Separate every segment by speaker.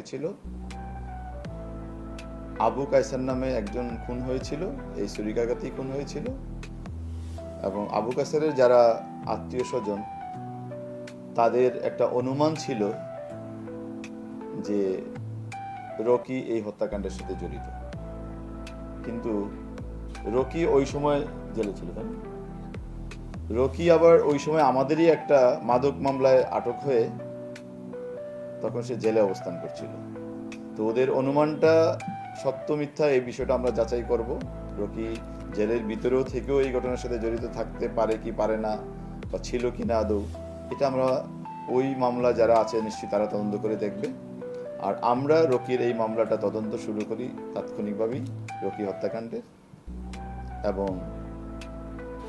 Speaker 1: হয়েছিল আবু কায়সার নামে একজন খুন হয়েছিল, এই ছুরিকাঘাতেই খুন হয়েছিল। এবং আবু কায়সারের যারা আত্মীয় স্বজন, তাদের একটা অনুমান ছিল যে রকি এই হত্যাকাণ্ডের সাথে জড়িত। কিন্তু রকি ওই সময় জেলে ছিল তাই রকি আবার ওই সময় আমাদেরই একটা মাদক মামলায় আটক হয়ে তখন সে জেলে অবস্থান করছিল। তো ওদের অনুমানটা সত্য মিথ্যা এই বিষয়টা আমরা যাচাই করব। রকি জেলের ভিতরেও থেকেও এই ঘটনার সাথে জড়িত থাকতে পারে কি পারে না বা ছিল কি না আদৌ, এটা আমরা ওই মামলা যারা আছে নিশ্চয়ই তারা তদন্ত করে দেখবে। আর আমরা রকির এই মামলাটা তদন্ত শুরু করি তাৎক্ষণিকভাবেই রকি হত্যাকাণ্ডের। এবং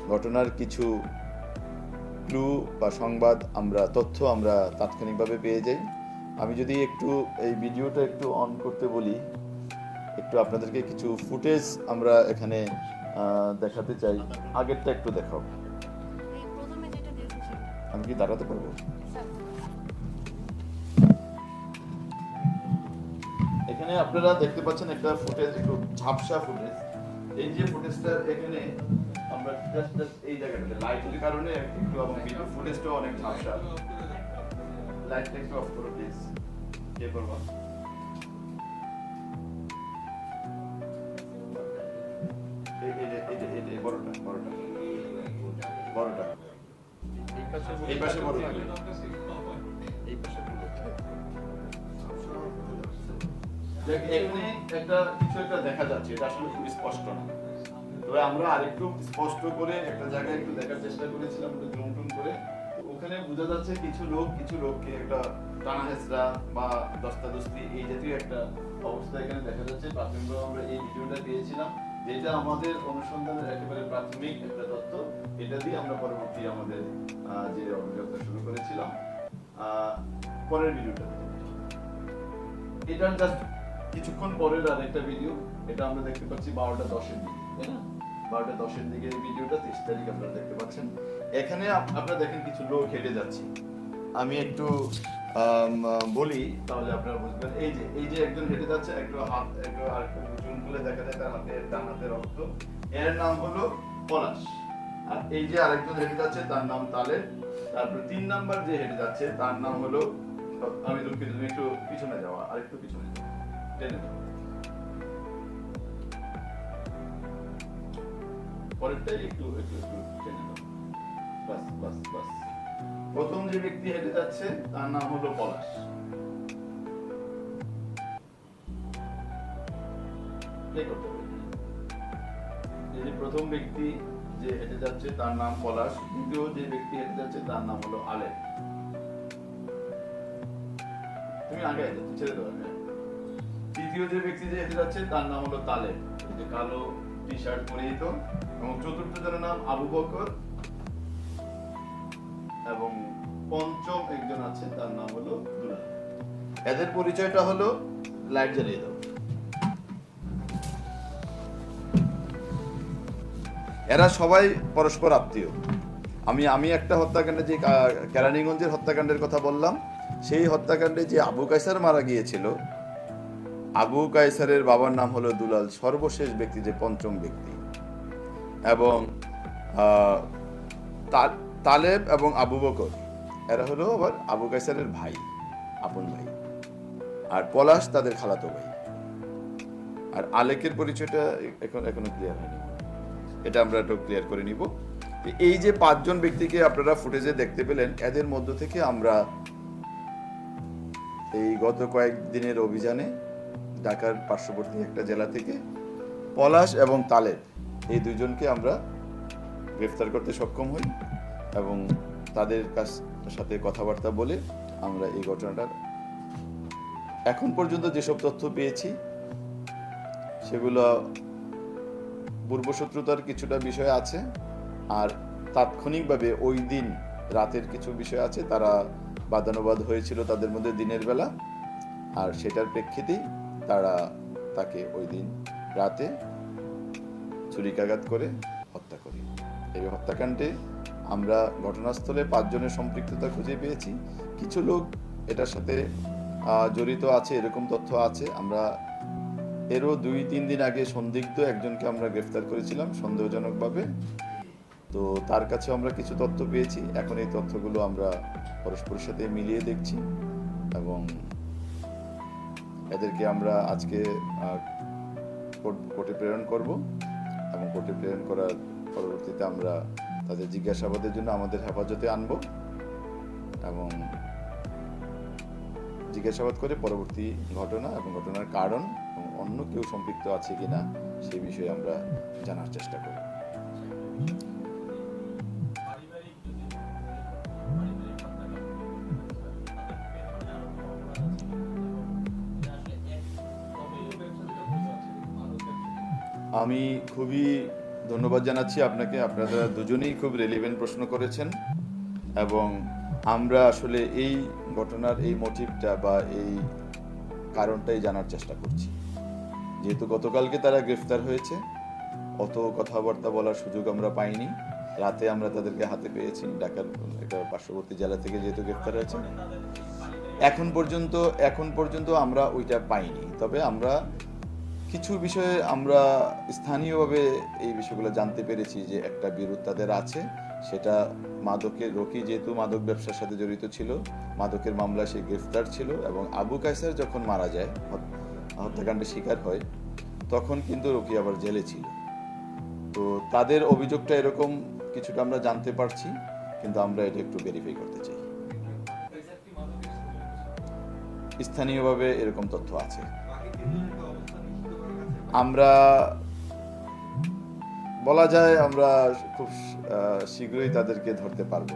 Speaker 1: ঘটনার কিছু ক্লু বা সংবাদ আমরা, তথ্য আমরা তাৎক্ষণিকভাবে পেয়ে যাই। আমি যদি একটু এই ভিডিওটা একটু অন করতে বলি একটু আপনাদেরকে কিছু ফুটেজ আমরা এখানে দেখাতে চাই। আগেরটা একটু দেখাও। আমি কি দাঁড়াতে পারব? এখানে আপনারা দেখতে পাচ্ছেন একটা ফুটেজ একটু ঝাপসা ফুটেজ এই যে ফুটেজটা এখানে আমরা জাস্ট জাস্ট এই জায়গাটাতে লাইটের কারণে একটু এবং ভিডিও ফুটেজটাও অনেক ঝাপসা। লাইটটা একটু অফ করো প্লিজ কে করবা এই এই যে- এই যে- এই যে বড়টা। বড়টা। বড়টা। এই পাশে বড়টা। এই পাশে এখানে একটা কিছু একটা দেখা যাচ্ছে এটা আসলে খুব স্পষ্ট না। তবে আমরা আরেকটু স্পষ্ট করে একটা জায়গায় একটু দেখার চেষ্টা করেছিলাম জুম টুম করে। তো ওখানে বোঝা যাচ্ছে কিছু লোক, কিছু লোককে একটা টানা হেসরা বা দস্তাদস্তি এই জাতীয় একটা অবস্থা এখানে দেখা যাচ্ছে। প্রাথমিকভাবে আমরা এই ভিডিওটা পেয়েছিলাম, যেটা আমাদের অনুসন্ধানের একেবারে প্রাথমিক একটা তথ্য। এটা দিয়ে আমরা পরবর্তী আমাদের যে অভিযাত্রা শুরু করেছিলাম পরের ভিডিওটা এটার জাস্ট কিছুক্ষণ পরের আর একটা ভিডিও, এটা আমরা দেখতে পাচ্ছি বারোটা দশের দিকে, তাই না? বারোটা দশের দিকে ভিডিওটা, তেইশ তারিখ আপনারা দেখতে পাচ্ছেন। এখানে আপনারা দেখেন কিছু লোক হেঁটে যাচ্ছে। আমি একটু বলি, তাহলে আপনারা বুঝবেন এই যে এই যে একজন হেঁটে যাচ্ছে, একটু হাত, একটু আর একটু চুল খুলে দেখা যায় তার হাতে, ডান হাতে রক্ত। এর নাম হলো পলাশ। আর এই যে আরেকজন হেঁটে যাচ্ছে, তার নাম তালে তারপর তিন নাম্বার যে হেঁটে যাচ্ছে, তার নাম হলো, আমি দুঃখিত, তুমি একটু পিছনে যাওয়া আর একটু পিছনে টেনে একটু একটু একটু টেনে দাও বাস বাস বাস। প্রথম যে ব্যক্তি হেঁটে যাচ্ছে, তার নাম হলো পলাশ। প্রথম ব্যক্তি যে হেঁটে যাচ্ছে, তার নাম পলাশ। দ্বিতীয় যে ব্যক্তি হেঁটে যাচ্ছে, তার নাম হলো আলেক তুমি আগে ছেড়ে আগে। তৃতীয় যে ব্যক্তি যে হেঁটে যাচ্ছে, তার নাম হলো এই যে কালো টি শার্ট এবং চতুর্থ জনের নাম আবু বকর এবং পঞ্চম একজন আছে, তার নাম হলো দুলাল। এদের পরিচয়টা হলো লাইট জ্বালিয়ে দাও। এরা সবাই পরস্পর আত্মীয়। আমি আমি একটা হত্যাকাণ্ডে যে কেরানীগঞ্জের হত্যাকাণ্ডের কথা বললাম, সেই হত্যাকাণ্ডে যে আবু কায়সার মারা গিয়েছিল আবু কায়সারের বাবার নাম হলো দুলাল, সর্বশেষ ব্যক্তি, যে পঞ্চম ব্যক্তি। এবং তালেব এবং আবু বকর, এরা হলো আবার আবু কায়সারের ভাই, আপন ভাই। আর পলাশ তাদের খালাতো ভাই। আর আলেকের পরিচয়টা এখন, এখনও ক্লিয়ার হয়নি। এটা আমরা একটু ক্লিয়ার করে নিব। এই যে পাঁচজন ব্যক্তিকে আপনারা ফুটেজে দেখতে পেলেন, এদের মধ্য থেকে আমরা এই গত কয়েকদিনের অভিযানে ঢাকার পার্শ্ববর্তী একটা জেলা থেকে পলাশ এবং তালেব এই দুইজনকে আমরা গ্রেফতার করতে সক্ষম হই এবং তাদের কাছ সাথে কথাবার্তা বলে আমরা এই ঘটনাটার এখন পর্যন্ত যেসব তথ্য পেয়েছি, সেগুলো পূর্বশত্রুতার কিছুটা বিষয় আছে আর তাৎক্ষণিকভাবে ওই দিন রাতের কিছু বিষয় আছে, তারা বাদানুবাদ হয়েছিল তাদের মধ্যে দিনের বেলা আর সেটার প্রেক্ষিতেই তারা তাকে ওই দিন রাতে ছুরিকাঘাত করে হত্যা করে। এই হত্যাকাণ্ডে আমরা ঘটনাস্থলে পাঁচজনের সম্পৃক্ততা খুঁজে পেয়েছি। কিছু লোক এটার সাথে জড়িত আছে, এরকম তথ্য আছে। আমরা এরও দুই, তিন দিন আগে সন্দিগ্ধ একজনকে আমরা গ্রেফতার করেছিলাম সন্দেহজনকভাবে। তো তার কাছে আমরা কিছু তথ্য পেয়েছি। এখন এই তথ্যগুলো আমরা পরস্পরের সাথে মিলিয়ে দেখছি এবং এদেরকে আমরা আজকে কোর্টে প্রেরণ করব এবং কোর্টে প্রেরণ করার পরবর্তীতে আমরা তাদের জিজ্ঞাসাবাদের জন্য আমাদের হেফাজতে আনব এবং জিজ্ঞাসাবাদ করে পরবর্তী ঘটনা এবং ঘটনার কারণ এবং অন্য কেউ সম্পৃক্ত আছে কিনা সেই বিষয়ে আমরা জানার চেষ্টা করব। আমি খুবই ধন্যবাদ জানাচ্ছি আপনাকে। আপনারা দুজনেই খুব রেলিভেন্ট প্রশ্ন করেছেন এবং আমরা আসলে এই ঘটনার এই মোটিভটা বা এই কারণটাই জানার চেষ্টা করছি। যেহেতু গতকালকে তারা গ্রেফতার হয়েছে, অত কথাবার্তা বলার সুযোগ আমরা পাইনি। রাতে আমরা তাদেরকে হাতে পেয়েছি ঢাকার একটা পার্শ্ববর্তী জেলা থেকে যেহেতু গ্রেফতার হয়েছে। এখন পর্যন্ত এখন পর্যন্ত আমরা ওইটা পাইনি। তবে আমরা কিছু বিষয়ে আমরা স্থানীয়ভাবে এই বিষয়গুলো জানতে পেরেছি যে একটা বিরোধ তাদের আছে। সেটা মাদকের, রকি যেহেতু মাদক ব্যবসার সাথে জড়িত ছিল, মাদকের মামলা সে গ্রেফতার ছিল এবং আবু কায়সার যখন মারা যায় হত্যাকাণ্ডের শিকার হয়, তখন কিন্তু রকি আবার জেলে ছিল। তো তাদের অভিযোগটা এরকম কিছুটা আমরা জানতে পারছি, কিন্তু আমরা এটা একটু ভেরিফাই করতে চাই। স্থানীয়ভাবে এরকম তথ্য আছে। আমরা বলা যায় আমরা খুব শীঘ্রই তাদেরকে ধরতে পারব।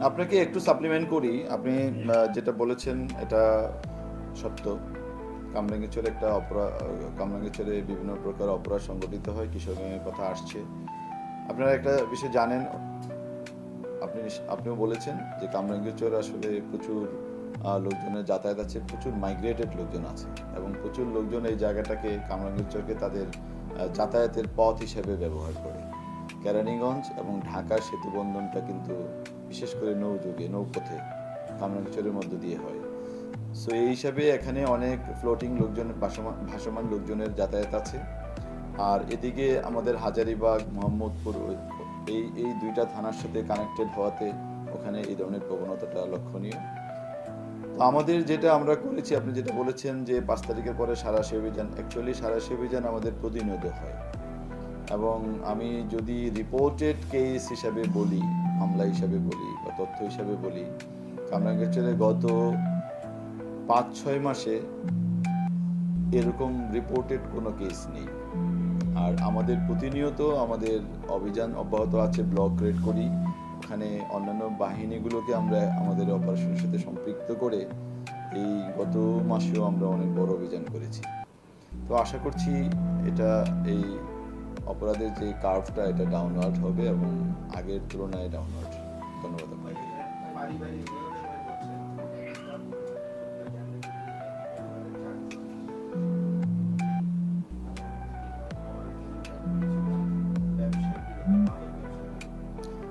Speaker 1: আপনাকে একটু সাপ্লিমেন্ট করি। আপনি যেটা বলেছেন, এটা সত্য। কামরাঙ্গীরচরে একটা অপরাধ কামরাঙ্গীরচরে বিভিন্ন প্রকার অপরাধ সংগঠিত হয় কিশোরগঞ্জের কথা আসছে। আপনারা একটা বিষয় জানেন, আপনি আপনিও বলেছেন যে কামরাঙ্গীরচর আসলে প্রচুর লোকজনের যাতায়াত আছে, প্রচুর মাইগ্রেটেড লোকজন আছে এবং প্রচুর লোকজন এই জায়গাটাকে কামরাঙ্গীরচরকে তাদের যাতায়াতের পথ হিসেবে ব্যবহার করে। কেরানীগঞ্জ এবং ঢাকার সেতু বন্ধনটা কিন্তু বিশেষ করে নৌযুগে, নৌপথে কামরাঙ্গীরচরের মধ্য দিয়ে হয়। সো এই হিসাবে এখানে অনেক ফ্লোটিং লোকজন, ভাসমান লোকজনের যাতায়াত আছে। আর এদিকে আমাদের হাজারিবাগ, মোহাম্মদপুর, এই এই দুইটা থানার সাথে কানেক্টেড হওয়াতে ওখানে এই ধরনের প্রবণতাটা লক্ষণীয়। তো আমাদের যেটা আমরা করেছি, আপনি যেটা বলেছেন যে পাঁচ তারিখের পরে সারাশি অভিযান অ্যাকচুয়ালি সারাশি অভিযান আমাদের প্রতিনিয়ত হয়। এবং আমি যদি রিপোর্টেড কেস হিসাবে বলি মামলা হিসাবে বলি বা তথ্য হিসাবে বলি কামরাঙ্গেশ্বরে গত পাঁচ, ছয় মাসে এরকম রিপোর্টেড কোনো কেস নেই। আর আমাদের প্রতিনিয়ত আমাদের অভিযান অব্যাহত আছে ব্লক রেড করি। ওখানে অন্যান্য বাহিনীগুলোকে আমরা আমাদের অপারেশনের সাথে সম্পৃক্ত করে এই গত মাসেও আমরা অনেক বড় অভিযান করেছি। তো আশা করছি এটা এই অপরাধের যে কার্ভটা এটা ডাউনওয়ার্ড হবে এবং আগের তুলনায় ডাউনওয়ার্ড ধন্যবাদ আপনাকে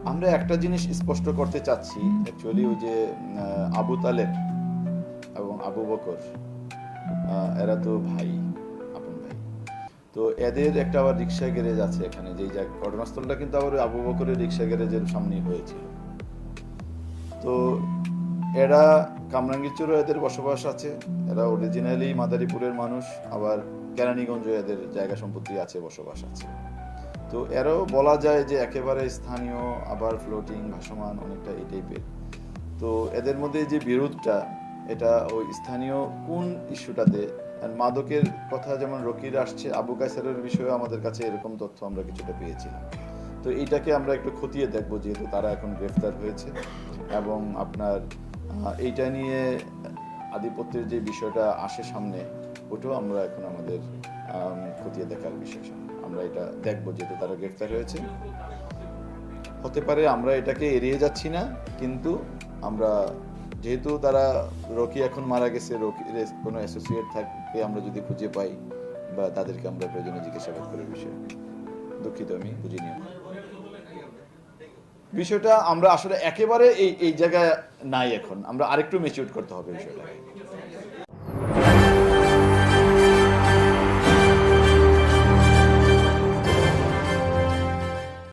Speaker 1: আমরা একটা জিনিস স্পষ্ট করতে চাচ্ছি অ্যাকচুয়ালি ওই যে আবু তালেব এবং আবু বকর এরা তো ভাই। এদের একটা আবার রিক্সা গ্যারেজ আছে এখানে, যেই জায়গা ঘটনাস্থলটা কিন্তু আবার আবু বকরের রিক্সা গ্যারেজের সামনেই হয়েছিল। তো এরা কামরাঙ্গীরচুরও এদের বসবাস আছে, এরা অরিজিনালি মাদারীপুরের মানুষ, আবার কেরানীগঞ্জে এদের জায়গা সম্পত্তি আছে, বসবাস আছে। তো এরাও বলা যায় যে একেবারে স্থানীয়, আবার ফ্লোটিং ভাসমান, অনেকটা এই টাইপের তো এদের মধ্যে যে বিরোধটা, এটা ওই স্থানীয় কোন ইস্যুটাতে মাদকের কথা যেমন রকির আসছে, আবু কাইসারের বিষয়ে আমাদের কাছে এরকম তথ্য আমরা কিছুটা পেয়েছিলাম তো এইটাকে আমরা একটু খতিয়ে দেখব, যেহেতু তারা এখন গ্রেফতার হয়েছে। এবং আপনার এইটা নিয়ে আধিপত্যের যে বিষয়টা আসে সামনে, ওটাও আমরা এখন আমাদের খতিয়ে দেখার বিষয়। আমরা এটা দেখব, যেহেতু তারা গ্রেফতার হয়েছে। হতে পারে আমরা এটাকে এড়িয়ে যাচ্ছি না, কিন্তু আমরা, যেহেতু তারা রকি এখন মারা গেছে, রকির কোনো অ্যাসোসিয়েট থাকতে আমরা যদি খুঁজে পাই বা তাদেরকে আমরা প্রয়োজনে জিজ্ঞাসাবাদ করার বিষয়ে। দুঃখিত, আমি বুঝিনি বিষয়টা আমরা আসলে একেবারে এই এই জায়গায় নাই এখন। আমরা আরেকটু মেচিউর করতে হবে বিষয়টা